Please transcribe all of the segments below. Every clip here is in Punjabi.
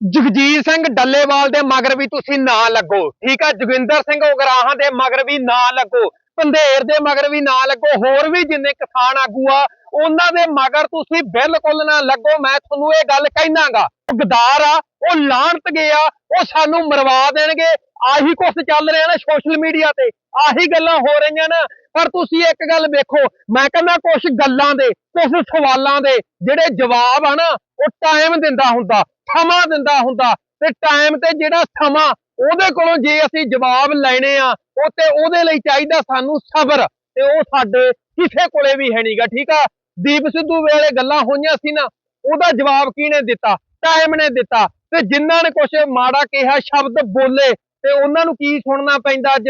ਜਗਜੀਤ ਸਿੰਘ ਡੱਲੇਵਾਲ ਦੇ ਮਗਰ ਵੀ ਤੁਸੀਂ ਨਾ ਲੱਗੋ, ਠੀਕ ਆ? ਜੋਗਿੰਦਰ ਸਿੰਘ ਉਗਰਾਹਾਂ ਦੇ ਮਗਰ ਵੀ ਨਾ ਲੱਗੋ, ਪੰਧੇਰ ਦੇ ਮਗਰ ਵੀ ਨਾ ਲੱਗੋ, ਹੋਰ ਵੀ ਜਿੰਨੇ ਕਿਸਾਨ ਆਗੂ ਆ, ਉਹਨਾਂ ਦੇ ਮਗਰ ਤੁਸੀਂ ਬਿਲਕੁਲ ਨਾ ਲੱਗੋ। ਮੈਂ ਤੁਹਾਨੂੰ ਇਹ ਗੱਲ ਕਹਿੰਦਾ ਗਾ ਉਹ ਗਦਾਰ ਆ, ਉਹ ਲਾਹਣਤ ਗਏ ਆ, ਉਹ ਸਾਨੂੰ ਮਰਵਾ ਦੇਣਗੇ। ਆਹੀ ਕੁਝ ਚੱਲ ਰਿਹਾ ਨਾ ਸੋਸ਼ਲ ਮੀਡੀਆ ਤੇ, ਆਹੀ ਗੱਲਾਂ ਹੋ ਰਹੀਆਂ ਨਾ। ਪਰ ਤੁਸੀਂ ਇੱਕ ਗੱਲ ਵੇਖੋ, ਮੈਂ ਕਹਿੰਦਾ ਕੁਝ ਗੱਲਾਂ ਦੇ ਕੁਝ ਸਵਾਲਾਂ ਦੇ, ਜਿਹੜੇ ਜਵਾਬ ਆ ਨਾ ਉਹ ਟਾਈਮ ਦਿੰਦਾ ਹੁੰਦਾ, ਸਮਾਂ ਦਿੰਦਾ ਹੁੰਦਾ ਤੇ ਟਾਈਮ ਤੇ ਜਿਹੜਾ ਸਮਾਂ ਉਹਦੇ ਕੋਲੋਂ ਜੇ ਅਸੀਂ ਜਵਾਬ ਲੈਣੇ ਆ, ਉਹ ਤੇ ਉਹਦੇ ਲਈ ਚਾਹੀਦਾ ਸਾਨੂੰ ਸਬਰ ਤੇ ਉਹ ਸਾਡੇ ਕਿਸੇ ਕੋਲੇ ਵੀ ਹੈ ਨਹੀਂਗਾ ਠੀਕ ਆ? ਦੀਪ ਸਿੱਧੂ ਵੇਲੇ ਗੱਲਾਂ ਹੋਈਆਂ ਸੀ ਨਾ, ਉਹਦਾ ਜਵਾਬ ਕਿਹਨੇ ਦਿੱਤਾ? ਟਾਈਮ ਨੇ ਦਿੱਤਾ ਤੇ ਜਿਨ੍ਹਾਂ ਨੇ ਕੁਝ ਮਾੜਾ ਕਿਹਾ, ਸ਼ਬਦ ਬੋਲੇ ਤੇ ਉਹਨਾਂ ਨੂੰ ਕੀ ਸੁਣਨਾ ਪੈਂਦਾ ਅੱਜ?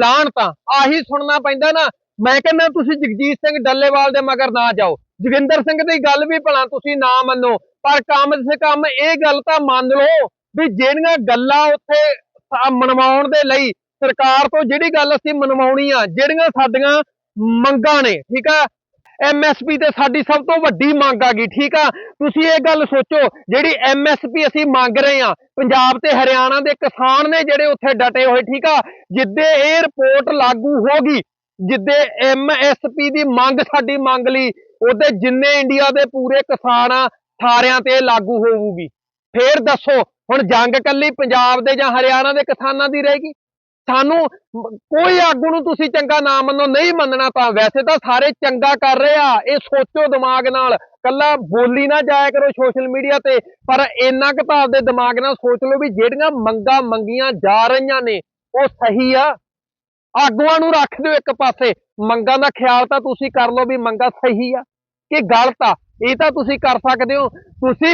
ਲਾਣ ਤਾਂ ਆਹੀ ਸੁਣਨਾ ਪੈਂਦਾ ਨਾ ਮੈਂ ਕਹਿੰਦਾ ਤੁਸੀਂ ਜਗਜੀਤ ਸਿੰਘ ਡੱਲੇਵਾਲ ਦੇ ਮਗਰ ਨਾ ਜਾਓ। ਜੋਗਿੰਦਰ ਸਿੰਘ ਦੀ ਗੱਲ ਵੀ ਭਲਾ ਤੁਸੀਂ ਨਾ ਮੰਨੋ, ਪਰ ਕਮ ਸੇ ਕੰਮ ਇਹ ਗੱਲ ਤਾਂ ਮੰਨ ਲਓ ਵੀ ਜਿਹੜੀਆਂ ਗੱਲਾਂ ਉੱਥੇ ਮਨਵਾਉਣ ਦੇ ਲਈ ਸਰਕਾਰ ਤੋਂ ਜਿਹੜੀ ਗੱਲ ਅਸੀਂ ਮਨਵਾਉਣੀ ਆ, ਜਿਹੜੀਆਂ ਸਾਡੀਆਂ ਮੰਗਾਂ ਨੇ, ਠੀਕ ਆ? ਐਮਐਸਪੀ ਤੇ ਸਾਡੀ ਸਭ ਤੋਂ ਵੱਡੀ ਮੰਗ ਆ ਗਈ, ਠੀਕ ਆ? ਤੁਸੀਂ ਇਹ ਗੱਲ ਸੋਚੋ, ਜਿਹੜੀ ਐਮਐਸਪੀ ਅਸੀਂ ਮੰਗ ਰਹੇ ਆ, ਪੰਜਾਬ ਤੇ ਹਰਿਆਣਾ ਦੇ ਕਿਸਾਨ ਨੇ ਜਿਹੜੇ ਉੱਥੇ ਡਟੇ ਹੋਏ, ਠੀਕ ਆ? ਜਿੱਦੇ ਇਹ ਰਿਪੋਰਟ ਲਾਗੂ ਹੋਗੀ ਜਿੱਦੇ ਐਮਐਸਪੀ ਦੀ ਮੰਗ, ਸਾਡੀ ਮੰਗ ਲਈ ਉਹਦੇ ਜਿੰਨੇ ਇੰਡੀਆ ਦੇ ਪੂਰੇ ਕਿਸਾਨ ਆ, ਸਾਰਿਆਂ ਤੇ ਲਾਗੂ ਹੋਊਗੀ। ਫੇਰ ਦੱਸੋ, ਹੁਣ ਜੰਗ ਇਕੱਲੀ ਪੰਜਾਬ ਦੇ ਜਾਂ ਹਰਿਆਣਾ ਦੇ ਕਿਸਾਨਾਂ ਦੀ ਰਹੇਗੀ? ਸਾਨੂੰ ਕੋਈ ਆਗੂ ਨੂੰ ਤੁਸੀਂ ਚੰਗਾ ਨਾ ਮੰਨੋ, ਨਹੀਂ ਮੰਨਣਾ ਤਾਂ ਵੈਸੇ ਤਾਂ ਸਾਰੇ ਚੰਗਾ ਕਰ ਰਹੇ ਆ, ਇਹ ਸੋਚੋ ਦਿਮਾਗ ਨਾਲ। ਕੱਲਾ ਬੋਲੀ ਨਾ ਜਾਇਆ ਕਰੋ ਸੋਸ਼ਲ ਮੀਡੀਆ ਤੇ, ਪਰ ਇੰਨਾ ਕੁ ਤਾਂ ਆਪਦੇ ਦਿਮਾਗ ਨਾਲ ਸੋਚ ਲਓ ਵੀ ਜਿਹੜੀਆਂ ਮੰਗਾਂ ਮੰਗੀਆਂ ਜਾ ਰਹੀਆਂ ਨੇ, ਉਹ ਸਹੀ ਆ ਆਗੂਆਂ ਨੂੰ ਰੱਖ ਦਿਓ ਇੱਕ ਪਾਸੇ। ਮੰਗਾਂ ਦਾ ਖਿਆਲ ਤਾਂ ਤੁਸੀਂ ਕਰ ਲਓ ਵੀ ਮੰਗਾਂ ਸਹੀ ਆ। ਕਿ ਗਲਤ ਆ। ਇਹ ਤਾਂ ਤੁਸੀਂ ਕਰ ਸਕਦੇ ਹੋ। ਤੁਸੀਂ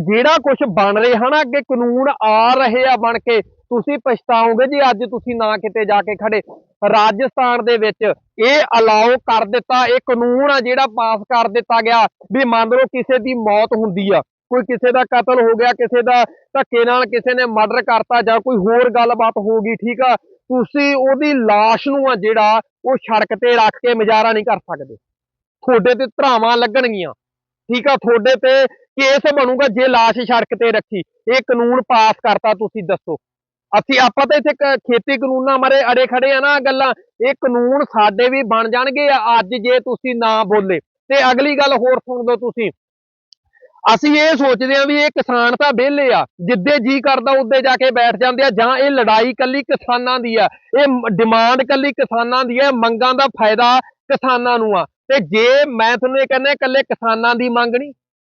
ਜਿਹੜਾ ਕੁਝ ਬਣ ਰਿਹਾ ਨਾ, ਅੱਗੇ ਕਾਨੂੰਨ ਆ ਰਹੇ ਆ ਬਣ ਕੇ, ਤੁਸੀਂ ਪਛਤਾਓਗੇ ਜੀ ਅੱਜ ਤੁਸੀਂ ਨਾ ਕਿਤੇ ਜਾ ਕੇ ਖੜੇ। ਰਾਜਸਥਾਨ ਦੇ ਵਿੱਚ ਇਹ ਅਲਾਉ ਕਰ ਦਿੱਤਾ, ਇਹ ਕਾਨੂੰਨ ਆ ਜਿਹੜਾ ਪਾਸ ਕਰ ਦਿੱਤਾ ਗਿਆ ਵੀ ਮੰਨ ਲਓ ਕਿਸੇ ਦੀ ਮੌਤ ਹੁੰਦੀ ਆ। ਕੋਈ ਕਿਸੇ ਦਾ ਕਤਲ ਹੋ ਗਿਆ, ਕਿਸੇ ਦਾ ਧੱਕੇ ਨਾਲ ਕਿਸੇ ਨੇ ਮਰਡਰ ਕਰਤਾ ਜਾਂ ਕੋਈ ਹੋਰ ਗੱਲਬਾਤ ਹੋ ਗਈ, ਠੀਕ ਆ? ਤੁਸੀਂ ਉਹਦੀ ਲਾਸ਼ ਨੂੰ ਆ ਜਿਹੜਾ ਉਹ ਸੜਕ ਤੇ ਰੱਖ ਕੇ ਮਜ਼ਾਰਾ ਨਹੀਂ ਕਰ ਸਕਦੇ। ਤੁਹਾਡੇ ਤੇ ਧਰਾਵਾਂ ਲੱਗਣਗੀਆਂ। ਠੀਕ ਆ, ਤੁਹਾਡੇ ਤੇ ਕੇਸ ਬਣੂਗਾ ਜੇ ਲਾਸ਼ ਸੜਕ ਤੇ ਰੱਖੀ। ਇਹ ਕਾਨੂੰਨ ਪਾਸ ਕਰਤਾ ਤੁਸੀਂ, ਦੱਸੋ। ਅਸੀਂ, ਆਪਾਂ ਤਾਂ ਇੱਥੇ ਕ- ਖੇਤੀ ਕਾਨੂੰਨਾਂ ਮਾਰੇ ਅੜੇ ਖੜੇ ਆ ਨਾ ਗੱਲਾਂ। ਇਹ ਕਾਨੂੰਨ ਸਾਡੇ ਵੀ ਬਣ ਜਾਣਗੇ ਅੱਜ ਜੇ ਤੁਸੀਂ ਨਾ ਬੋਲੇ। ਤੇ ਅਗਲੀ ਗੱਲ ਹੋਰ ਸੁਣ ਲਓ ਤੁਸੀਂ। ਅਸੀਂ ਇਹ ਸੋਚਦੇ ਹਾਂ ਵੀ ਇਹ ਕਿਸਾਨ ਤਾਂ ਵਿਹਲੇ ਆ, ਜਿੱਦੇ ਜੀ ਕਰਦਾ ਉੱਦੇ ਜਾ ਕੇ ਬੈਠ ਜਾਂਦੇ ਆ, ਜਾਂ ਇਹ ਲੜਾਈ ਕੱਲੀ ਕਿਸਾਨਾਂ ਦੀ ਆ, ਇਹ ਡਿਮਾਂਡ ਕੱਲੀ ਕਿਸਾਨਾਂ ਦੀ ਆ, ਮੰਗਾਂ ਦਾ ਫਾਇਦਾ ਕਿਸਾਨਾਂ ਨੂੰ ਆ। ਤੇ ਜੇ ਮੈਂ ਤੁਹਾਨੂੰ ਇਹ ਕਹਿੰਦਾ, ਇਕੱਲੇ ਕਿਸਾਨਾਂ ਦੀ ਮੰਗ ਨਹੀਂ,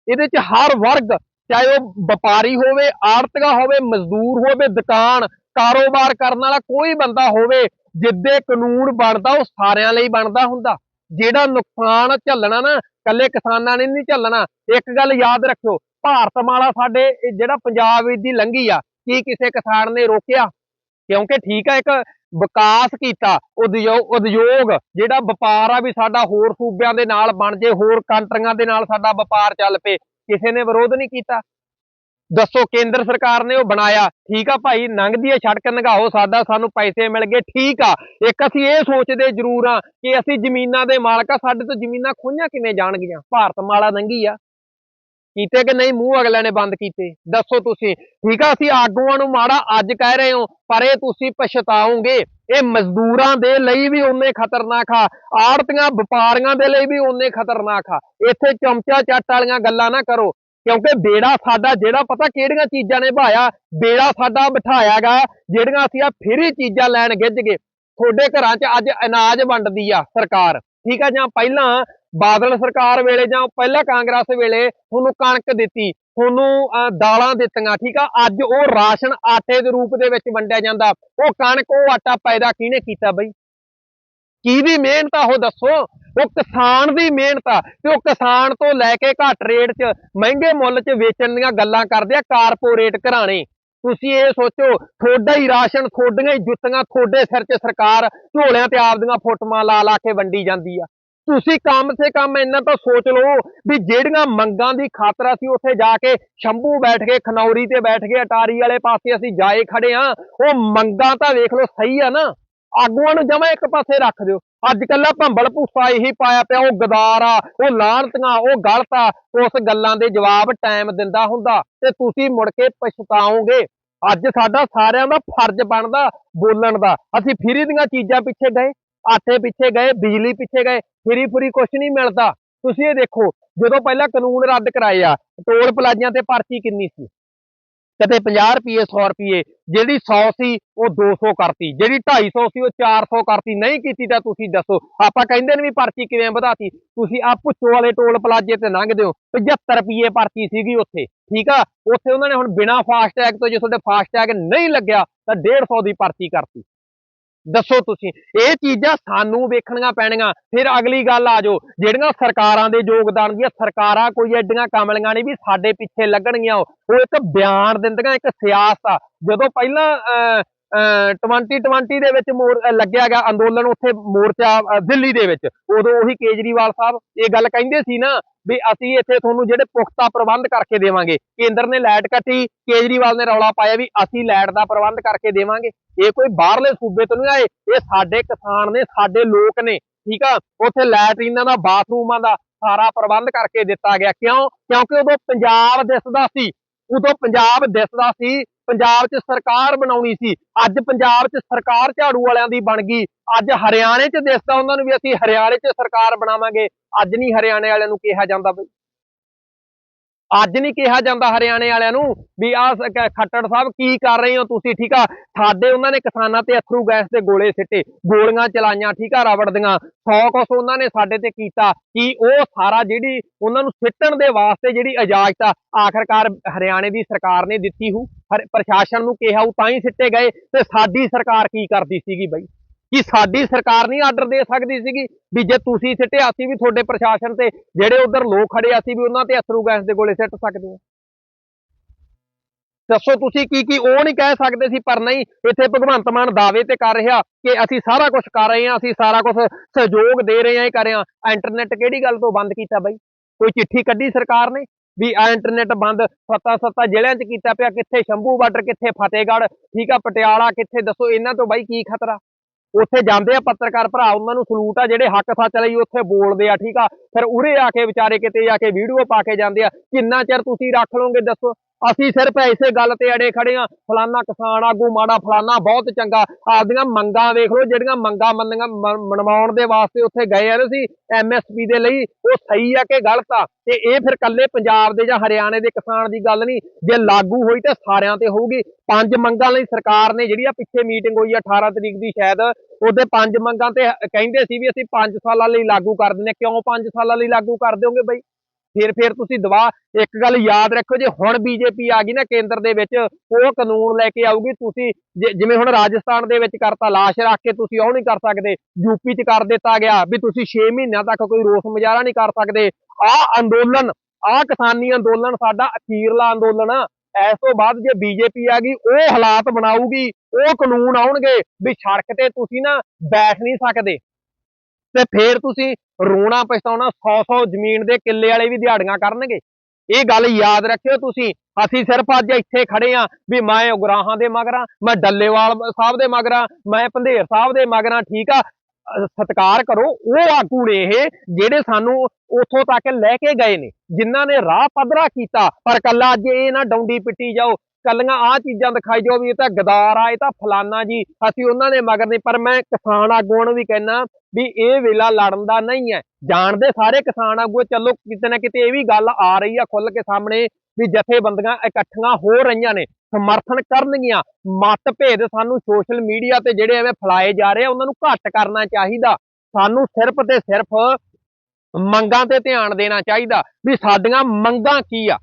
ਇਹਦੇ ਚ ਹਰ ਵਰਗ, ਚਾਹੇ ਉਹ ਵਪਾਰੀ ਹੋਵੇ, ਆੜਤਗਾ ਹੋਵੇ, ਮਜ਼ਦੂਰ ਹੋਵੇ, ਦੁਕਾਨ, ਕਾਰੋਬਾਰ ਕਰਨ ਵਾਲਾ ਕੋਈ ਬੰਦਾ ਹੋਵੇ, ਜਿੱਦੇ ਕਾਨੂੰਨ ਬਣਦਾ, ਉਹ ਸਾਰਿਆਂ ਲਈ ਬਣਦਾ ਹੁੰਦਾ। ਜਿਹੜਾ ਨੁਕਸਾਨ ਝੱਲਣਾ ਨਾ ਕੱਲੇ ਕਿਸਾਨਾਂ ਨੇ ਨਹੀਂ ਝੱਲਣਾ। ਇੱਕ ਗੱਲ ਯਾਦ ਰੱਖਿਓ, ਭਾਰਤ ਮਾਲਾ ਸਾਡੇ ਜਿਹੜਾ ਪੰਜਾਬ ਦੀ ਲੰਘੀ ਆ, ਕੀ ਕਿਸੇ ਕਿਸਾਨ ਨੇ ਰੋਕਿਆ? ਕਿਉਂਕਿ ਠੀਕ ਆ, ਇੱਕ ਵਿਕਾਸ ਕੀਤਾ ਉਦਯੋਗ ਉਦਯੋਗ, ਜਿਹੜਾ ਵਪਾਰ ਆ ਵੀ ਸਾਡਾ ਹੋਰ ਸੂਬਿਆਂ ਦੇ ਨਾਲ ਬਣ ਜੇ, ਹੋਰ ਕੰਟਰੀਆਂ ਦੇ ਨਾਲ ਸਾਡਾ ਵਪਾਰ ਚੱਲ ਪਏ, ਕਿਸੇ ਨੇ ਵਿਰੋਧ ਨਹੀਂ ਕੀਤਾ। ਦੱਸੋ ਕੇਂਦਰ ਸਰਕਾਰ ਨੇ ਉਹ ਬਣਾਇਆ? ਠੀਕ ਆ ਭਾਈ ਲੰਘਦੀ ਹੈ ਸੜਕ, ਨਗਾਓ ਸਾਡਾ ਸਾਨੂੰ ਪੈਸੇ ਮਿਲ ਗਏ, ਠੀਕ ਆ। ਇੱਕ ਅਸੀਂ ਇਹ ਸੋਚਦੇ ਜ਼ਰੂਰ ਆ ਕਿ ਅਸੀਂ ਜ਼ਮੀਨਾਂ ਦੇ ਮਾਲਕ ਆ, ਸਾਡੇ ਤੋਂ ਜ਼ਮੀਨਾਂ ਖੋਈਆਂ ਕਿਵੇਂ ਜਾਣਗੀਆਂ? ਭਾਰਤ ਮਾਲਾ ਲੰਘੀ ਆ। ਕੀਤੇ ਕਿ ਨਹੀਂ? ਮੂੰਹ ਅਗਲਿਆਂ ਨੇ ਬੰਦ ਕੀਤੇ। ਦੱਸੋ ਤੁਸੀਂ। ਠੀਕ ਆ, ਅਸੀਂ ਆਗੂਆਂ ਨੂੰ ਮਾੜਾ ਅੱਜ ਕਹਿ ਰਹੇ ਹੋ, ਪਰ ਇਹ ਤੁਸੀਂ ਪਛਤਾਓਗੇ। ਇਹ ਮਜ਼ਦੂਰਾਂ ਦੇ ਲਈ ਵੀ ਉਨੇ ਖਤਰਨਾਕ ਆ। ਆੜਤੀਆਂ, ਵਪਾਰੀਆਂ ਦੇ ਲਈ ਵੀ ਉਨੇ ਖਤਰਨਾਕ ਆ। ਇੱਥੇ ਚਮਚਾ ਚੱਟ ਵਾਲੀਆਂ ਗੱਲਾਂ ਨਾ ਕਰੋ। ਕਿਉਂਕਿ ਬੇੜਾ ਸਾਡਾ ਜਿਹੜਾ ਪਤਾ ਕਿਹੜੀਆਂ ਚੀਜ਼ਾਂ ਨੇ ਭਾਇਆ ਬੇੜਾ ਸਾਡਾ ਬਿਠਾਇਆਗਾ ਜਿਹੜੀਆਂ ਅਸੀਂ ਆ ਫੇਰੀ ਚੀਜ਼ਾਂ ਲੈਣ ਗਿੱਜ ਗਏ। ਤੁਹਾਡੇ ਘਰਾਂ 'ਚ ਅੱਜ ਅਨਾਜ ਵੰਡਦੀ ਆ ਸਰਕਾਰ ਠੀਕ ਆ ਜਾਂ ਪਹਿਲਾਂ ਬਾਦਲ ਸਰਕਾਰ ਵੇਲੇ ਜਾਂ ਪਹਿਲਾਂ ਕਾਂਗਰਸ ਵੇਲੇ ਤੁਹਾਨੂੰ ਕਣਕ ਦਿੱਤੀ ਤੁਹਾਨੂੰ ਅਹ, ਦਾਲਾਂ ਦਿੱਤੀਆਂ ਠੀਕ ਆ? ਅੱਜ ਉਹ ਰਾਸ਼ਨ ਆਟੇ ਦੇ ਰੂਪ ਦੇ ਵਿੱਚ ਵੰਡਿਆ ਜਾਂਦਾ। ਉਹ ਕਣਕ ਉਹ ਆਟਾ ਪੈਦਾ ਕਿਹਨੇ ਕੀਤਾ ਬਈ? ਕਿਹਦੀ ਮਿਹਨਤ ਆ ਉਹ ਦੱਸੋ। ਉਹ ਕਿਸਾਨ ਦੀ ਮਿਹਨਤ ਆ ਤੇ ਉਹ ਕਿਸਾਨ ਤੋਂ ਲੈ ਕੇ ਘੱਟ ਰੇਟ 'ਚ ਮਹਿੰਗੇ ਮੁੱਲ 'ਚ ਵੇਚਣ ਦੀਆਂ ਗੱਲਾਂ ਕਰਦੇ ਆ ਕਾਰਪੋਰੇਟ ਘਰਾਣੇ। ਤੁਸੀਂ ਇਹ ਸੋਚੋ, ਤੁਹਾਡਾ ਹੀ ਰਾਸ਼ਨ, ਤੁਹਾਡੀਆਂ ਹੀ ਜੁੱਤੀਆਂ, ਤੁਹਾਡੇ ਸਿਰ 'ਚ ਸਰਕਾਰ ਝੋਲਿਆਂ ਤੇ ਆਪਦੀਆਂ ਫੋਟੋਆਂ ਲਾ ਲਾ ਕੇ ਵੰਡੀ ਜਾਂਦੀ ਆ। ਤੁਸੀਂ ਕੰਮ ਸੇ ਕੰਮ ਇੰਨਾ ਤਾਂ ਸੋਚ ਲਓ ਵੀ ਜਿਹੜੀਆਂ ਮੰਗਾਂ ਦੀ ਖਾਤਰ ਅਸੀਂ ਉੱਥੇ ਜਾ ਕੇ ਸ਼ੰਭੂ ਬੈਠ ਕੇ, ਖਨੌਰੀ ਤੇ ਬੈਠ ਕੇ, ਅਟਾਰੀ ਵਾਲੇ ਪਾਸੇ ਅਸੀਂ ਜਾਏ ਖੜੇ ਆ, ਉਹ ਮੰਗਾਂ ਤਾਂ ਵੇਖ ਲਓ ਸਹੀ ਆ ਨਾ। ਆਗੂਆਂ ਨੂੰ ਜਮਾ ਇੱਕ ਪਾਸੇ ਰੱਖ ਦਿਓ। ਅੱਜ ਕੱਲਾ ਭੰਬਲ ਭੂਸਾ ਇਹੀ ਪਾਇਆ ਪਿਆ, ਉਹ ਗਦਾਰ ਆ, ਉਹ ਲਾਹਨਤੀਆਂ, ਉਹ ਗਲਤ ਆ, ਉਸ ਗੱਲਾਂ ਦੇ ਜਵਾਬ ਟਾਈਮ ਦਿੰਦਾ ਹੁੰਦਾ ਤੇ ਤੁਸੀਂ ਮੁੜ ਕੇ ਪਛਤਾਓਗੇ। ਅੱਜ ਸਾਡਾ ਸਾਰਿਆਂ ਦਾ ਫਰਜ਼ ਬਣਦਾ ਬੋਲਣ ਦਾ। ਅਸੀਂ ਫਰੀ ਦੀਆਂ ਚੀਜ਼ਾਂ ਪਿੱਛੇ ਗਏ, ਆਟੇ ਪਿੱਛੇ ਗਏ, ਬਿਜਲੀ ਪਿੱਛੇ ਗਏ, ਫਰੀ ਫਰੀ ਕੁਝ ਨਹੀਂ ਮਿਲਦਾ। ਤੁਸੀਂ ਇਹ ਦੇਖੋ, ਜਦੋਂ ਪਹਿਲਾਂ ਕਾਨੂੰਨ ਰੱਦ ਕਰਾਏ ਆ, ਟੋਲ ਪਲਾਜ਼ਿਆਂ ਤੇ ਪਰਚੀ ਕਿੰਨੀ ਸੀ? ਕਦੇ 50 ਰੁਪਏ 100 ਰੁਪਏ, ਜਿਹੜੀ 100 ਸੀ ਉਹ 200 ਕਰਤੀ, ਜਿਹੜੀ 250 ਸੀ ਉਹ 400 ਕਰਤੀ, ਨਹੀਂ ਕੀਤੀ ਤਾਂ ਤੁਸੀਂ ਦੱਸੋ। ਆਪਾਂ ਕਹਿੰਦੇ ਨੇ ਵੀ ਪਰਚੀ ਕਿਵੇਂ ਵਧਾਤੀ, ਤੁਸੀਂ ਆ ਪੁੱਛੋ ਵਾਲੇ ਟੋਲ ਪਲਾਜ਼ੇ ਤੇ ਲੰਘਦੇ ਹੋ 75 ਰੁਪਏ ਪਰਚੀ ਸੀਗੀ ਉੱਥੇ, ਠੀਕ ਆ? ਉੱਥੇ ਉਹਨਾਂ ਨੇ ਹੁਣ ਬਿਨਾ ਫਾਸਟੈਗ ਤੋਂ ਜੇ ਤੁਹਾਡੇ ਫਾਸਟੈਗ ਨਹੀਂ ਲੱਗਿਆ, ਤਾਂ 150 ਦੀ ਪਰਚੀ ਕਰਤੀ। ਦੱਸੋ ਤੁਸੀਂ। ਇਹ ਚੀਜ਼ਾਂ ਸਾਨੂੰ ਵੇਖਣੀਆਂ ਪੈਣੀਆਂ। ਫਿਰ ਅਗਲੀ ਗੱਲ ਆ ਜਾਓ। ਜਿਹੜੀਆਂ ਸਰਕਾਰਾਂ ਦੇ ਯੋਗਦਾਨ ਦੀਆਂ ਸਰਕਾਰਾਂ ਕੋਈ ਐਡੀਆਂ ਕਮਲੀਆਂ ਨਹੀਂ ਵੀ ਸਾਡੇ ਪਿੱਛੇ ਲੱਗਣਗੀਆਂ। ਉਹ ਇੱਕ ਬਿਆਨ ਦਿੰਦੀਆਂ ਇੱਕ ਸਿਆਸਤ ਆ। ਜਦੋਂ ਪਹਿਲਾਂ ਅਹ, ਅਹ, 2020 ਦੇ ਵਿੱਚ ਮੋਰ ਲੱਗਿਆ ਗਿਆ ਅੰਦੋਲਨ ਉੱਥੇ ਮੋਰਚਾ ਦਿੱਲੀ ਦੇ ਵਿੱਚ। ਉਦੋਂ ਉਹੀ ਕੇਜਰੀਵਾਲ ਸਾਹਿਬ ਇਹ ਗੱਲ ਕਹਿੰਦੇ ਸੀ ਨਾ ਵੀ ਅਸੀਂ ਇੱਥੇ ਤੁਹਾਨੂੰ ਜਿਹੜੇ ਪੁਖਤਾ ਪ੍ਰਬੰਧ ਕਰਕੇ ਦੇਵਾਂਗੇ, ਕੇਂਦਰ ਨੇ ਲਾਈਟ ਕੱਟੀ, ਕੇਜਰੀਵਾਲ ਨੇ ਰੌਲਾ ਪਾਇਆ ਵੀ ਅਸੀਂ ਲਾਈਟ ਦਾ ਪ੍ਰਬੰਧ ਕਰਕੇ ਦੇਵਾਂਗੇ। ਇਹ ਕੋਈ ਬਾਹਰਲੇ ਸੂਬੇ ਤੋਂ ਨਹੀਂ ਆਏ, ਇਹ ਸਾਡੇ ਕਿਸਾਨ ਨੇ, ਸਾਡੇ ਲੋਕ ਨੇ, ਠੀਕ ਆ? ਉੱਥੇ ਲੈਟਰੀਨਾਂ ਦਾ, ਬਾਥਰੂਮਾਂ ਦਾ ਸਾਰਾ ਪ੍ਰਬੰਧ ਕਰਕੇ ਦਿੱਤਾ ਗਿਆ। ਕਿਉਂ? ਕਿਉਂਕਿ ਉਦੋਂ ਪੰਜਾਬ ਦਿਸਦਾ ਸੀ, ਉਦੋਂ ਪੰਜਾਬ ਦਿਸਦਾ ਸੀ ਪੰਜਾਬ 'ਚ ਸਰਕਾਰ ਬਣਾਉਣੀ ਸੀ। ਅੱਜ ਪੰਜਾਬ 'ਚ ਸਰਕਾਰ ਝਾੜੂ ਵਾਲਿਆਂ ਦੀ ਬਣ ਗਈ। ਅੱਜ ਹਰਿਆਣੇ 'ਚ ਦਿਸਦਾ ਉਹਨਾਂ ਨੂੰ ਵੀ ਅਸੀਂ ਹਰਿਆਣੇ 'ਚ ਸਰਕਾਰ ਬਣਾਵਾਂਗੇ। ਅੱਜ ਨਹੀਂ ਹਰਿਆਣੇ ਵਾਲਿਆਂ ਨੂੰ ਕਿਹਾ ਜਾਂਦਾ ਬਈ। ਅੱਜ ਨਹੀਂ ਕਿਹਾ ਜਾਂਦਾ ਹਰਿਆਣੇ ਵਾਲਿਆਂ ਨੂੰ ਵੀ ਆ ਖੱਟੜ ਸਾਹਿਬ ਕੀ ਕਰ ਰਹੇ ਹੋ ਤੁਸੀਂ, ਠੀਕ ਆ? ਸਾਡੇ ਉਹਨਾਂ ਨੇ ਕਿਸਾਨਾਂ ਤੇ ਅਥਰੂ ਗੈਸ ਦੇ ਗੋਲੇ ਸਿੱਟੇ, ਗੋਲੀਆਂ ਚਲਾਈਆਂ, ਠੀਕ ਆ ਰਵੜ ਦੀਆਂ। ਸੌ ਕੁਛ ਉਹਨਾਂ ਨੇ ਸਾਡੇ ਤੇ ਕੀਤਾ ਕਿ ਉਹ ਸਾਰਾ ਜਿਹੜੀ ਉਹਨਾਂ ਨੂੰ ਸਿੱਟਣ ਦੇ ਵਾਸਤੇ ਜਿਹੜੀ ਇਜਾਜ਼ਤ ਆ, ਆਖਰਕਾਰ ਹਰਿਆਣੇ ਦੀ ਸਰਕਾਰ ਨੇ ਦਿੱਤੀ ਹੂ ਪ੍ਰਸ਼ਾਸਨ ਨੂੰ ਕਿਹਾ ਉਹ ਤਾਂ ਹੀ ਸਿੱਟੇ ਗਏ ਤੇ ਸਾਡੀ ਸਰਕਾਰ ਕੀ ਕਰਦੀ ਸੀਗੀ ਬਈ? ਕਿ ਸਾਡੀ ਸਰਕਾਰ ਨਹੀਂ ਆਰਡਰ ਦੇ ਸਕਦੀ ਸੀਗੀ ਵੀ ਜੇ ਤੁਸੀਂ ਸਿੱਟਿਆ ਅਸੀਂ ਵੀ ਤੁਹਾਡੇ ਪ੍ਰਸ਼ਾਸਨ ਤੇ, ਜਿਹੜੇ ਉਧਰ ਲੋਕ ਖੜੇ ਅਸੀਂ ਵੀ ਉਹਨਾਂ ਤੇ ਅਥਰੂ ਗੈਸ ਦੇ ਗੋਲੇ ਸਿੱਟ ਸਕਦੇ ਹਾਂ ਦੱਸੋ ਤੁਸੀਂ ਕੀ ਕੀ, ਉਹ ਨਹੀਂ ਕਹਿ ਸਕਦੇ ਸੀ, ਪਰ ਨਹੀਂ, ਇੱਥੇ ਭਗਵੰਤ ਮਾਨ ਦਾਅਵੇ ਤੇ ਕਰ ਰਿਹਾ ਕਿ ਅਸੀਂ ਸਾਰਾ ਕੁਝ ਕਰ ਰਹੇ ਹਾਂ, ਅਸੀਂ ਸਾਰਾ ਕੁਝ ਸਹਿਯੋਗ ਦੇ ਰਹੇ ਹਾਂ, ਇਹ ਕਰ ਰਹੇ ਇੰਟਰਨੈਟ ਕਿਹੜੀ ਗੱਲ ਤੋਂ ਬੰਦ ਕੀਤਾ ਬਾਈ? ਕੋਈ ਚਿੱਠੀ ਕੱਢੀ ਸਰਕਾਰ ਨੇ ਵੀ ਆ ਇੰਟਰਨੈਟ ਬੰਦ ਸੱਤਾ ਸੱਤਾ ਜ਼ਿਲ੍ਹਿਆਂ 'ਚ ਕੀਤਾ ਪਿਆ, ਕਿੱਥੇ ਸ਼ੰਭੂ ਬਾਰਡਰ, ਕਿੱਥੇ ਫਤਿਹਗੜ੍ਹ, ਠੀਕ ਆ, ਪਟਿਆਲਾ, ਕਿੱਥੇ? ਦੱਸੋ ਇਹਨਾਂ ਤੋਂ ਬਾਈ ਕੀ ਖਤਰਾ? ਉੱਥੇ ਜਾਂਦੇ ਆ ਪੱਤਰਕਾਰ ਭਰਾ, ਉਹਨਾਂ ਨੂੰ ਸਲੂਟ ਆ, ਜਿਹੜੇ ਹੱਕ ਸੱਚ ਲਈ ਉੱਥੇ ਬੋਲਦੇ ਆ, ਠੀਕ ਆ? ਫਿਰ ਉਰੇ ਆ ਕੇ ਵਿਚਾਰੇ ਕਿਤੇ ਜਾ ਕੇ ਵੀਡੀਓ ਪਾ ਕੇ ਜਾਂਦੇ ਆ। ਕਿੰਨਾ ਚਿਰ ਤੁਸੀਂ ਰੱਖ ਲਓਗੇ, ਦੱਸੋ? ਅਸੀਂ ਸਿਰਫ ਇਸੇ ਗੱਲ ਤੇ ਅੜੇ ਖੜੇ ਆ ਫਲਾਨਾ ਕਿਸਾਨ ਆਗੂ, ਮਾੜਾ ਫਲਾਨਾ ਬਹੁਤ ਚੰਗਾ। ਆਪਦੀਆਂ ਮੰਗਾਂ ਵੇਖ ਲਓ, ਜਿਹੜੀਆਂ ਮੰਗਾਂ ਮੰਨੀਆਂ ਮਨਵਾਉਣ ਦੇ ਵਾਸਤੇ ਉੱਥੇ ਗਏ ਆ ਨਾ ਸੀ ਐਮਐਸਪੀ ਦੇ ਲਈ, ਉਹ ਸਹੀ ਆ ਕਿ ਗਲਤ ਆ? ਤੇ ਇਹ ਫਿਰ ਕੱਲੇ ਪੰਜਾਬ ਦੇ ਜਾਂ ਹਰਿਆਣੇ ਦੇ ਕਿਸਾਨ ਦੀ ਗੱਲ ਨਹੀਂ। ਜੇ ਲਾਗੂ ਹੋਈ ਤਾਂ ਸਾਰਿਆਂ ਤੇ ਹੋਊਗੀ। ਪੰਜ ਮੰਗਾਂ ਲਈ ਸਰਕਾਰ ਨੇ ਜਿਹੜੀ ਆ ਪਿੱਛੇ ਮੀਟਿੰਗ ਹੋਈ ਆ 18 ਤਰੀਕ ਦੀ ਸ਼ਾਇਦ, ਉਹਦੇ ਪੰਜ ਮੰਗਾਂ ਤੇ ਕਹਿੰਦੇ ਸੀ ਵੀ ਅਸੀਂ 5 ਸਾਲਾਂ ਲਈ ਲਾਗੂ ਕਰ ਦਿੰਦੇ ਹਾਂ। ਕਿਉਂ 5 ਸਾਲਾਂ ਲਈ ਲਾਗੂ ਕਰ ਦਿਓਗੇ ਬਈ? ਫਿਰ ਫਿਰ ਤੁਸੀਂ ਦਵਾ ਇੱਕ ਗੱਲ ਯਾਦ ਰੱਖੋ ਜੇ ਹੁਣ ਬੀਜੇਪੀ ਆ ਗਈ ਨਾ ਕੇਂਦਰ ਦੇ ਵਿੱਚ, ਉਹ ਕਾਨੂੰਨ ਲੈ ਕੇ ਆਊਗੀ, ਤੁਸੀਂ ਜਿ- ਜਿਵੇਂ ਹੁਣ ਰਾਜਸਥਾਨ ਦੇ ਵਿੱਚ ਕਰਤਾ, ਲਾਸ਼ ਰੱਖ ਕੇ ਤੁਸੀਂ ਉਹ ਨਹੀਂ ਕਰ ਸਕਦੇ ਯੂਪੀ 'ਚ ਕਰ ਦਿੱਤਾ ਗਿਆ, ਵੀ ਤੁਸੀਂ 6 ਮਹੀਨਿਆਂ ਤੱਕ ਕੋਈ ਰੋਸ ਮੁਜ਼ਾਹਰਾ ਨਹੀਂ ਕਰ ਸਕਦੇ। ਆਹ ਅੰਦੋਲਨ ਆਹ ਕਿਸਾਨੀ ਅੰਦੋਲਨ, ਸਾਡਾ ਅਖੀਰਲਾ ਅੰਦੋਲਨ ਆ ਇਸ ਤੋਂ ਬਾਅਦ ਜੇ ਬੀਜੇਪੀ ਆ ਗਈ, ਉਹ ਹਾਲਾਤ ਬਣਾਊਗੀ, ਉਹ ਕਾਨੂੰਨ ਆਉਣਗੇ, ਵੀ ਸੜਕ ਤੇ ਤੁਸੀਂ ਨਾ ਬੈਠ ਨਹੀਂ ਸਕਦੇ। ਤੇ ਫੇਰ ਤੁਸੀਂ ਰੋਣਾ ਪਛਤਾਉਣਾ 100-100 ਜ਼ਮੀਨ ਦੇ ਕਿੱਲੇ ਵਾਲੇ ਵੀ ਦਿਹਾੜੀਆਂ ਕਰਨਗੇ। ਇਹ ਗੱਲ ਯਾਦ ਰੱਖਿਓ ਤੁਸੀਂ, ਅਸੀਂ ਸਿਰਫ ਅੱਜ ਇੱਥੇ ਖੜੇ ਆ ਵੀ ਮੈਂ ਉਗਰਾਹਾਂ ਦੇ ਮਗਰਾਂ, ਮੈਂ ਡੱਲੇਵਾਲ ਸਾਹਿਬ ਦੇ ਮਗਰਾਂ, ਮੈਂ ਪੰਧੇਰ ਸਾਹਿਬ ਦੇ ਮਗਰਾਂ, ਠੀਕ ਆ? ਅਹ ਸਤਿਕਾਰ ਕਰੋ, ਉਹ ਆਗੂ ਨੇ ਇਹ ਜਿਹੜੇ ਸਾਨੂੰ ਉੱਥੋਂ ਤੱਕ ਲੈ ਕੇ ਗਏ ਨੇ, ਜਿਨ੍ਹਾਂ ਨੇ ਰਾਹ ਪੱਧਰਾ ਕੀਤਾ, ਪਰ ਕੱਲਾ ਅੱਜ ਇਹ ਨਾ ਡੌਂਡੀ ਪਿੱਟੀ ਜਾਓ ਕੱਲੀਆਂ ਆ ਚੀਜ਼ਾਂ ਦਿਖਾਈ ਜਾਓ ਵੀ ਇਹ ਤਾਂ ਗਦਾਰ ਆ, ਇਹ ਤਾਂ ਫਲਾਨਾ ਜੀ, ਅਸੀਂ ਉਹਨਾਂ ਦੇ ਮਗਰ ਨਹੀਂ ਪਰ ਮੈਂ ਕਿਸਾਨ ਆਗੂਆਂ ਨੂੰ ਵੀ ਕਹਿਣਾ ਵੀ ਇਹ ਵੇਲਾ ਲੜਨ ਦਾ ਨਹੀਂ ਹੈ। ਜਾਣਦੇ ਸਾਰੇ ਕਿਸਾਨ ਆਗੂ ਚਲੋ ਕਿਤੇ ਨਾ ਕਿਤੇ ਇਹ ਵੀ ਗੱਲ ਆ ਰਹੀ ਆ ਖੁੱਲ ਕੇ ਸਾਹਮਣੇ ਵੀ ਜਥੇਬੰਦੀਆਂ ਇਕੱਠੀਆਂ ਹੋ ਰਹੀਆਂ ਨੇ, ਸਮਰਥਨ ਕਰਨਗੀਆਂ। ਮਤਭੇਦ ਸਾਨੂੰ ਸੋਸ਼ਲ ਮੀਡੀਆ ਤੇ ਜਿਹੜੇ ਐਵੇਂ ਫਲਾਏ ਜਾ ਰਹੇ ਆ, ਉਹਨਾਂ ਨੂੰ ਘੱਟ ਕਰਨਾ ਚਾਹੀਦਾ। ਸਾਨੂੰ ਸਿਰਫ ਤੇ ਸਿਰਫ ਮੰਗਾਂ ਤੇ ਧਿਆਨ ਦੇਣਾ ਚਾਹੀਦਾ ਵੀ ਸਾਡੀਆਂ ਮੰਗਾਂ ਕੀ ਆ?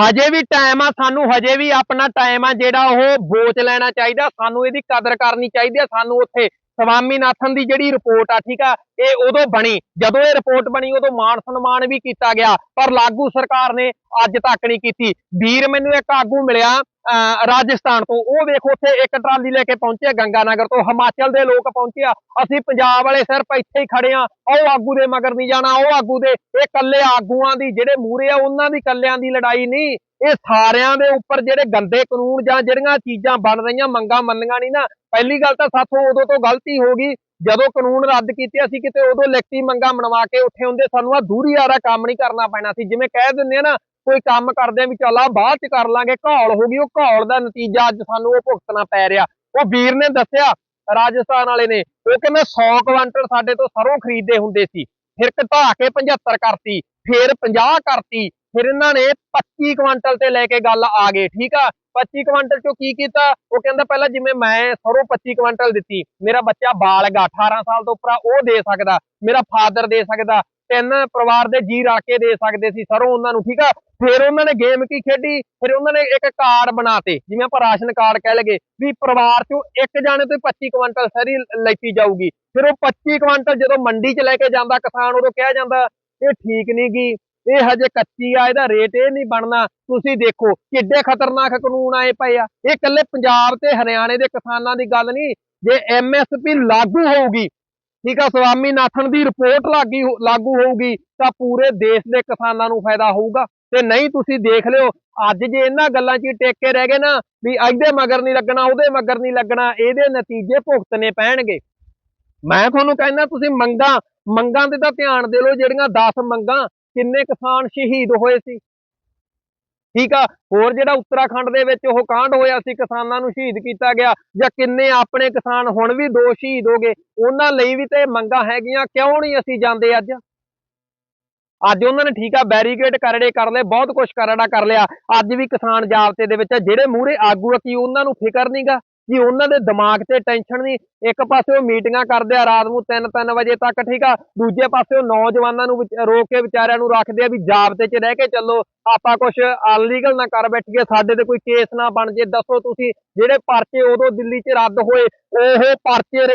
ਹਜੇ ਵੀ ਟਾਈਮ ਆ, ਸਾਨੂੰ ਹਜੇ ਵੀ ਆਪਣਾ ਟਾਈਮ ਆ ਜਿਹੜਾ ਉਹ ਬੋਚ ਲੈਣਾ ਚਾਹੀਦਾ, ਸਾਨੂੰ ਇਹਦੀ ਕਦਰ ਕਰਨੀ ਚਾਹੀਦੀ ਆ, ਸਾਨੂੰ ਉੱਥੇ ਸਵਾਮੀਨਾਥਨ ਦੀ ਜਿਹੜੀ ਰਿਪੋਰਟ ਆ, ਠੀਕ ਆ ਇਹ ਉਦੋਂ ਬਣੀ, ਜਦੋਂ ਇਹ ਰਿਪੋਰਟ ਬਣੀ, ਉਦੋਂ ਮਾਨ ਸਨਮਾਨ ਵੀ ਕੀਤਾ ਗਿਆ, ਪਰ ਲਾਗੂ ਸਰਕਾਰ ਨੇ ਅੱਜ ਤੱਕ ਨਹੀਂ ਕੀਤੀ। ਵੀਰ, ਮੈਨੂੰ ਇੱਕ ਆਗੂ ਮਿਲਿਆ, ਅਹ, ਰਾਜਸਥਾਨ ਤੋਂ। ਉਹ ਵੇਖ, ਉੱਥੇ ਇੱਕ ਟਰਾਲੀ ਲੈ ਕੇ ਪਹੁੰਚਿਆ, ਗੰਗਾਨਗਰ ਤੋਂ। ਹਿਮਾਚਲ ਦੇ ਲੋਕ ਪਹੁੰਚੇ ਆ ਅਸੀਂ ਪੰਜਾਬ ਵਾਲੇ ਸਿਰਫ ਇੱਥੇ ਹੀ ਖੜੇ ਆ ਉਹ ਆਗੂ ਦੇ ਮਗਰ ਨਹੀਂ ਜਾਣਾ, ਉਹ ਆਗੂ ਦੇ, ਇਹ ਕੱਲੇ ਆਗੂਆਂ ਦੀ, ਜਿਹੜੇ ਮੂਰੇ ਆ, ਉਹਨਾਂ ਦੀ ਕੱਲਿਆਂ ਦੀ ਲੜਾਈ ਨਹੀਂ। ਇਹ ਸਾਰਿਆਂ ਦੇ ਉੱਪਰ ਜਿਹੜੇ ਗੰਦੇ ਕਾਨੂੰਨ ਜਾਂ ਜਿਹੜੀਆਂ ਚੀਜ਼ਾਂ ਬਣ ਰਹੀਆਂ, ਮੰਗਾਂ ਮੰਨੀਆਂ ਨਹੀਂ ਨਾ। ਪਹਿਲੀ ਗੱਲ ਤਾਂ ਸਾਥੋਂ ਉਦੋਂ ਤੋਂ ਗਲਤੀ ਹੋ ਗਈ। ਜਦੋਂ ਕਾਨੂੰਨ ਰੱਦ ਕੀਤੇ, ਅਸੀਂ ਕਿਤੇ ਉਦੋਂ ਲਿਖਤੀ ਮੰਗਾਂ ਮਨਵਾ ਕੇ ਉੱਠੇ ਹੁੰਦੇ, ਸਾਨੂੰ ਆ ਦੂਰੀ ਆਰਾ ਕੰਮ ਨਹੀਂ ਕਰਨਾ ਪੈਣਾ ਸੀ। ਜਿਵੇਂ ਕਹਿ ਦਿੰਦੇ ਆ ਨਾ, ਕੋਈ ਕੰਮ ਕਰਦੇ ਆ ਵੀ ਚੱਲ ਆ ਬਾਅਦ ਚ ਕਰ ਲਾਂਗੇ, ਘੌਲ ਹੋ ਗਈ, ਉਹ ਘੌਲ ਦਾ ਨਤੀਜਾ ਅੱਜ ਸਾਨੂੰ ਉਹ ਭੁਗਤਣਾ ਪੈ ਰਿਹਾ। ਉਹ ਵੀਰ ਨੇ ਦੱਸਿਆ, ਰਾਜਸਥਾਨ ਵਾਲੇ ਨੇ, ਉਹ ਕਹਿੰਦੇ 100 ਕੁਆਂਟਲ ਸਾਡੇ ਤੋਂ ਸਰੋਂ ਖਰੀਦਦੇ ਹੁੰਦੇ ਸੀ। ਫਿਰ ਘਟਾ ਕੇ 75 ਕਰਤੀ ਫਿਰ 50 ਕਰਤੀ ਫਿਰ ਇਹਨਾਂ ਨੇ 25 ਕੁਇੰਟਲ ਤੇ ਲੈ ਕੇ ਗੱਲ ਆ ਗਏ ਠੀਕ ਆ? 25 ਕੁਇੰਟਲ ਚੋਂ ਕੀ ਕੀਤਾ? ਉਹ ਕਹਿੰਦਾ ਪਹਿਲਾਂ ਜਿਵੇਂ ਮੈਂ ਸਰੋਂ 25 ਕੁਇੰਟਲ ਦਿੱਤੀ ਮੇਰਾ ਬੱਚਾ ਬਾਲਗ ਆ 18 ਸਾਲ ਤੋਂ ਉੱਪਰ ਆ, ਉਹ ਦੇ ਸਕਦਾ ਮੇਰਾ ਫਾਦਰ ਦੇ ਸਕਦਾ ਤਿੰਨ ਪਰਿਵਾਰ ਦੇ ਜੀ ਰੱਖ ਕੇ ਦੇ ਸਕਦੇ ਸੀ, ਸਰੋਂ ਉਹਨਾਂ ਨੂੰ, ਠੀਕ ਆ? ਫਿਰ ਉਹਨਾਂ ਨੇ ਗੇਮ ਕੀ ਖੇਡੀ? ਫਿਰ ਉਹਨਾਂ ਨੇ ਇੱਕ ਕਾਰਡ ਬਣਾ ਬਣਾਤੇ, ਜਿਵੇਂ ਆਪਾਂ ਰਾਸ਼ਨ ਕਾਰਡ ਕਹਿ ਲਗੇ ਵੀ ਪਰਿਵਾਰ ਚੋਂ ਇੱਕ ਜਾਣੇ ਤੋਂ ਹੀ 25 ਕੁਆਂਟਲ ਸਰੀ ਲੈਤੀ ਜਾਊਗੀ। ਫਿਰ ਉਹ 25 ਕੁਆਂਟਲ ਜਦੋਂ ਮੰਡੀ 'ਚ ਲੈ ਕੇ ਜਾਂਦਾ, ਕਿਸਾਨ ਉਦੋਂ ਕਿਹਾ ਜਾਂਦਾ, ਇਹ ਠੀਕ ਨਹੀਂ ਗੀ, ਇਹ ਹਜੇ ਕੱਚੀ ਆ, ਇਹਦਾ ਰੇਟ ਇਹ ਨਹੀਂ ਬਣਨਾ। ਤੁਸੀਂ ਦੇਖੋ, ਕਿੱਡੇ ਖਤਰਨਾਕ ਕਾਨੂੰਨ ਆਏ ਪਏ ਆ। ਇਹ ਇਕੱਲੇ ਪੰਜਾਬ ਤੇ ਹਰਿਆਣੇ ਦੇ ਕਿਸਾਨਾਂ ਦੀ ਗੱਲ ਨਹੀਂ ਜੇ ਐਮਐਸਪੀ ਲਾਗੂ ਹੋਊਗੀ ਠੀਕ ਆ, ਸਵਾਮੀਨਾਥਨ ਦੀ ਰਿਪੋਰਟ ਲਾਗੀ ਲਾਗੂ ਹੋਊਗੀ, ਤਾਂ ਪੂਰੇ ਦੇਸ਼ ਦੇ ਕਿਸਾਨਾਂ ਨੂੰ ਫਾਇਦਾ ਹੋਊਗਾ। ਤੇ ਨਹੀਂ ਤੁਸੀਂ ਦੇਖ ਲਿਓ, ਅੱਜ ਜੇ ਇਹਨਾਂ ਗੱਲਾਂ 'ਚ ਹੀ ਟਿਕ ਕੇ ਰਹਿ ਗਏ ਨਾ, ਵੀ ਇਹਦੇ ਮਗਰ ਨਹੀਂ ਲੱਗਣਾ, ਉਹਦੇ ਮਗਰ ਨਹੀਂ ਲੱਗਣਾ, ਇਹਦੇ ਨਤੀਜੇ ਭੁਗਤਣੇ ਪੈਣਗੇ। ਮੈਂ ਤੁਹਾਨੂੰ ਕਹਿੰਦਾ, ਤੁਸੀਂ ਮੰਗਾਂ ਮੰਗਾਂ ਤੇ ਤਾਂ ਧਿਆਨ ਦੇ ਲਓ, ਜਿਹੜੀਆਂ 10 ਮੰਗਾਂ, ਕਿੰਨੇ ਕਿਸਾਨ ਸ਼ਹੀਦ ਹੋਏ ਸੀ। ਠੀਕ ਆ? ਹੋਰ ਜਿਹੜਾ ਉੱਤਰਾਖੰਡ ਦੇ ਵਿੱਚ ਉਹ ਕਾਂਡ ਹੋਇਆ ਸੀ ਕਿਸਾਨਾਂ ਨੂੰ ਸ਼ਹੀਦ ਕੀਤਾ ਗਿਆ ਜਾਂ ਕਿੰਨੇ ਆਪਣੇ ਕਿਸਾਨ ਹੁਣ ਵੀ ਦੋ ਸ਼ਹੀਦ ਹੋ ਗਏ ਉਹਨਾਂ ਲਈ ਵੀ ਤੇ ਮੰਗਾਂ ਹੈਗੀਆਂ ਕਿਉਂ ਨਹੀਂ ਅਸੀਂ ਜਾਂਦੇ ਅੱਜ? ਅੱਜ ਉਹਨਾਂ ਨੇ ਠੀਕ ਆ ਬੈਰੀਕੇਡ ਕਰੜੇ ਕਰ ਲਏ ਬਹੁਤ ਕੁਝ ਕਰੜਾ ਕਰ ਲਿਆ। ਅੱਜ ਵੀ ਕਿਸਾਨ ਜਾਬਤੇ ਦੇ ਵਿੱਚ ਆ, ਜਿਹੜੇ ਮੂਹਰੇ ਆਗੂ ਆ ਕੀ ਉਹਨਾਂ ਨੂੰ ਫਿਕਰ ਨਹੀਂਗਾ ਕਿ ਉਹਨਾਂ ਦੇ ਦਿਮਾਗ ਤੇ ਟੈਨਸ਼ਨ ਨਹੀਂ ਇੱਕ ਪਾਸੇ ਉਹ ਮੀਟਿੰਗਾਂ ਕਰਦੇ ਆ ਰਾਤ ਨੂੰ 3-3 ਵਜੇ ਤੱਕ ਠੀਕ ਆ? ਦੂਜੇ ਪਾਸੇ ਉਹ ਨੌਜਵਾਨਾਂ ਨੂੰ ਰੋਕ ਕੇ ਵਿਚਾਰਿਆਂ ਨੂੰ ਰੱਖਦੇ ਆ ਵੀ ਜਾਬਤੇ 'ਚ ਰਹਿ ਕੇ ਚੱਲੋ। ਆਪਾਂ ਕੁਝ ਅਨਲੀਗਲ ਨਾ ਕਰ ਬੈਠੀਏ, ਸਾਡੇ ਤੇ ਕੋਈ ਕੇਸ ਨਾ ਬਣ ਜੇ। ਦੱਸੋ ਤੁਸੀਂ, ਜਿਹੜੇ ਪਰਚੇ ਉਦੋਂ ਦਿੱਲੀ 'ਚ ਰੱਦ ਹੋਏ, ਉਹ ਪਰਚੇ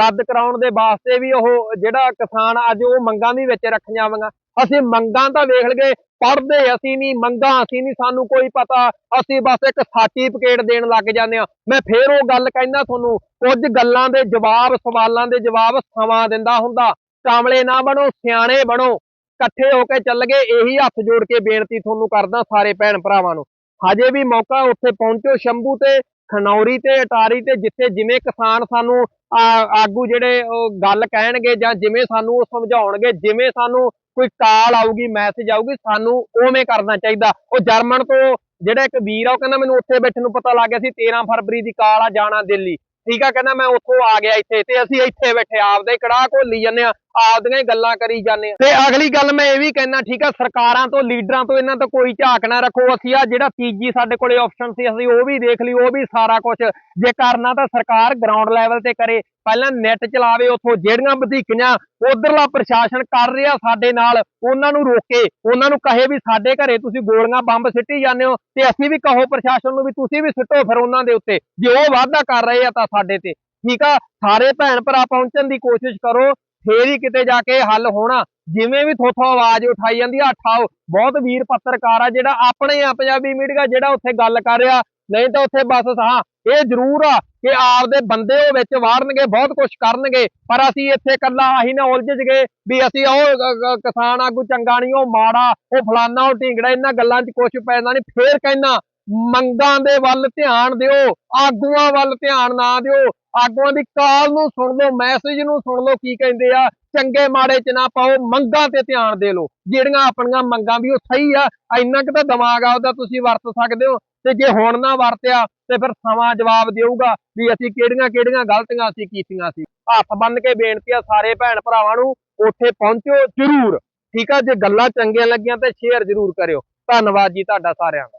ਰੱਦ ਕਰਾਉਣ ਦੇ ਵਾਸਤੇ ਵੀ ਉਹ ਜਿਹੜਾ ਕਿਸਾਨ ਅੱਜ ਉਹ ਮੰਗਾਂ ਵੀ ਵਿੱਚ ਰੱਖ ਜਾਵਾਂਗਾ ਅਸੀਂ ਮੰਗਾਂ ਤਾਂ ਵੇਖ ਲਗੇ ਪੜ੍ਹਦੇ ਅਸੀਂ ਨਹੀਂ, ਮੰਗਾਂ ਅਸੀਂ ਨਹੀਂ, ਸਾਨੂੰ ਕੋਈ ਪਤਾ। ਅਸੀਂ ਬਸ ਇੱਕ ਸਰਟੀਫਿਕੇਟ ਦੇਣ ਲੱਗ ਜਾਂਦੇ ਆ ਮੈਂ ਫੇਰ ਉਹ ਗੱਲ ਕਹਿੰਦਾ ਤੁਹਾਨੂੰ, ਕੁਝ ਗੱਲਾਂ ਦੇ ਜਵਾਬ, ਸਵਾਲਾਂ ਦੇ ਜਵਾਬ ਸਮਾਂ ਦਿੰਦਾ ਹੁੰਦਾ। ਕਾਮਲੇ ਨਾ ਬਣੋ, ਸਿਆਣੇ ਬਣੋ। ਇਕੱਠੇ ਹੋ ਕੇ ਚੱਲ ਗਏ ਇਹੀ ਹੱਥ ਜੋੜ ਕੇ ਬੇਨਤੀ ਤੁਹਾਨੂੰ ਕਰਦਾ ਸਾਰੇ ਭੈਣ ਭਰਾਵਾਂ ਨੂੰ। ਹਜੇ ਵੀ ਮੌਕਾ ਉੱਥੇ ਪਹੁੰਚੋ, ਸ਼ੰਭੂ ਤੇ, ਖਨੌਰੀ ਤੇ, ਅਟਾਰੀ ਤੇ, ਜਿੱਥੇ ਜਿਵੇਂ ਕਿਸਾਨ ਸਾਨੂੰ ਆ- ਆਗੂ ਜਿਹੜੇ ਉਹ ਗੱਲ ਕਹਿਣਗੇ ਜਾਂ ਜਿਵੇਂ ਸਾਨੂੰ ਉਹ ਸਮਝਾਉਣਗੇ, ਜਿਵੇਂ ਸਾਨੂੰ ਕੋਈ ਕਾਲ ਆਊਗੀ ਮੈਸੇਜ ਆਊਗੀ, ਸਾਨੂੰ ਉਵੇਂ ਕਰਨਾ ਚਾਹੀਦਾ। ਉਹ ਜਰਮਨ ਤੋਂ ਜਿਹੜਾ ਇੱਕ ਵੀਰ ਆ, ਉਹ ਕਹਿੰਦਾ ਮੈਨੂੰ ਉੱਥੇ ਬੈਠਣ ਨੂੰ ਪਤਾ ਲੱਗ ਗਿਆ ਸੀ 13 ਫਰਵਰੀ ਦੀ ਕਾਲ ਆ, ਜਾਣਾ ਦਿੱਲੀ। ਠੀਕ ਆ, ਕਹਿੰਦਾ ਮੈਂ ਉੱਥੋਂ ਆ ਗਿਆ ਇੱਥੇ ਤੇ ਅਸੀਂ ਇੱਥੇ ਬੈਠੇ, ਆਪਦੇ ਕੜਾਹ ਘੋਲੀ ਜਾਂਦੇ ਆ। ਆਪਦੀਆਂ ਹੀ ਗੱਲਾਂ ਕਰੀ ਜਾਂਦੇ ਆ। ਤੇ ਅਗਲੀ ਗੱਲ ਮੈਂ ਇਹ ਵੀ ਕਹਿਣਾ ਠੀਕ ਆ, ਸਰਕਾਰਾਂ ਤੋਂ, ਲੀਡਰਾਂ ਤੋਂ ਇਹਨਾਂ ਤੋਂ ਕੋਈ ਝਾਕ ਨਾ ਰੱਖੋ। ਅਸੀਂ ਆ ਜਿਹੜਾ ਤੀਜੀ ਸਾਡੇ ਕੋਲੇ ਆਪਸ਼ਨ ਸੀ, ਅਸੀਂ ਉਹ ਵੀ ਦੇਖ ਲਈ, ਉਹ ਵੀ ਸਾਰਾ ਕੁਝ ਜੇ ਕਰਨਾ ਤਾਂ ਸਰਕਾਰ ਗਰਾਊਂਡ ਲੈਵਲ ਤੇ ਕਰੇ। ਪਹਿਲਾਂ ਨੈਟ ਚਲਾਵੇ, ਉੱਥੋਂ ਜਿਹੜੀਆਂ ਵਧੀਕੀਆਂ, ਉਧਰਲਾ ਪ੍ਰਸ਼ਾਸਨ ਕਰ ਰਿਹਾ ਸਾਡੇ ਨਾਲ, ਉਹਨਾਂ ਨੂੰ ਰੋਕੇ। ਉਹਨਾਂ ਨੂੰ ਕਹੇ ਵੀ ਸਾਡੇ ਘਰੇ ਤੁਸੀਂ ਗੋਲੀਆਂ ਬੰਬ ਸਿੱਟੀ ਜਾਂਦੇ ਹੋ, ਤੇ ਅਸੀਂ ਵੀ ਕਹੋ ਪ੍ਰਸ਼ਾਸਨ ਨੂੰ ਵੀ ਤੁਸੀਂ ਵੀ ਸਿੱਟੋ ਫਿਰ ਉਹਨਾਂ ਦੇ ਉੱਤੇ। ਜੇ ਉਹ ਵਾਅਦਾ ਕਰ ਰਹੇ ਆ ਤਾਂ ਸਾਡੇ ਤੇ। ਠੀਕ ਆ, ਸਾਰੇ ਭੈਣ ਭਰਾ ਪਹੁੰਚਣ ਦੀ ਕੋਸ਼ਿਸ਼ ਕਰੋ। ਫੇਰ ਹੀ ਕਿਤੇ ਜਾ ਕੇ ਹੱਲ ਹੋਣਾ। ਜਿਵੇਂ ਵੀ ਥੋਥੋਂ ਆਵਾਜ਼ ਉਠਾਈ ਜਾਂਦੀ ਆ ਉਠਾਓ ਬਹੁਤ ਵੀਰ ਪੱਤਰਕਾਰ ਆ ਜਿਹੜਾ ਆਪਣੇ ਆ ਪੰਜਾਬੀ ਮੀਡੀਆ ਜਿਹੜਾ ਉੱਥੇ ਗੱਲ ਕਰ ਰਿਹਾ। ਨਹੀਂ ਤਾਂ ਉੱਥੇ ਬਸ ਹਾਂ, ਇਹ ਜ਼ਰੂਰ ਆ ਕਿ ਆਪਦੇ ਬੰਦੇ ਉਹ ਵਿੱਚ ਵਾਰਨਗੇ, ਬਹੁਤ ਕੁਝ ਕਰਨਗੇ। ਪਰ ਅਸੀਂ ਇੱਥੇ ਕੱਲਾ ਆਹੀ ਨਾ ਉਲਝ ਗਏ ਵੀ ਅਸੀਂ ਉਹ ਕਿਸਾਨ ਆਗੂ ਚੰਗਾ ਨਹੀਂ ਉਹ ਮਾੜਾ, ਉਹ ਫਲਾਨਾ, ਉਹ ਢੀਂਗੜਾ, ਇਹਨਾਂ ਗੱਲਾਂ 'ਚ ਕੁਝ ਪੈਂਦਾ ਨਹੀਂ ਫੇਰ ਕਹਿਣਾ ਮੰਗਾਂ ਦੇ ਵੱਲ ਧਿਆਨ ਦਿਓ, ਆਗੂਆਂ ਵੱਲ ਧਿਆਨ ਨਾ ਦਿਓ। ਆਗੂਆਂ ਦੀ ਕਾਲ ਨੂੰ ਸੁਣ ਲਓ ਮੈਸੇਜ ਨੂੰ ਸੁਣ ਲਓ, ਕੀ ਕਹਿੰਦੇ ਆ, ਚੰਗੇ ਮਾੜੇ ਚ ਨਾ ਪਾਓ, ਮੰਗਾਂ ਤੇ ਧਿਆਨ ਦੇ ਲਓ। ਜਿਹੜੀਆਂ ਆਪਣੀਆਂ ਮੰਗਾਂ ਵੀ ਉਹ ਸਹੀ ਆ, ਇੰਨਾ ਕੁ ਤਾਂ ਦਿਮਾਗ ਆ ਉਹਦਾ, ਤੁਸੀਂ ਵਰਤ ਸਕਦੇ ਹੋ। ਤੇ ਜੇ ਹੁਣ ਨਾ ਵਰਤਿਆ, ਤੇ ਫਿਰ ਸਮਾਂ ਜਵਾਬ ਦੇਊਗਾ ਵੀ ਅਸੀਂ ਕਿਹੜੀਆਂ ਕਿਹੜੀਆਂ ਗਲਤੀਆਂ ਅਸੀਂ ਕੀਤੀਆਂ ਸੀ। ਹੱਥ ਬੰਨ ਕੇ ਬੇਨਤੀ ਆ ਸਾਰੇ ਭੈਣ ਭਰਾਵਾਂ ਨੂੰ, ਉੱਥੇ ਪਹੁੰਚੋ ਜ਼ਰੂਰ। ਠੀਕ ਆ, ਜੇ ਗੱਲਾਂ ਚੰਗੀਆਂ ਲੱਗੀਆਂ ਤੇ ਸ਼ੇਅਰ ਜ਼ਰੂਰ ਕਰਿਓ। ਧੰਨਵਾਦ ਜੀ ਤੁਹਾਡਾ ਸਾਰਿਆਂ ਦਾ।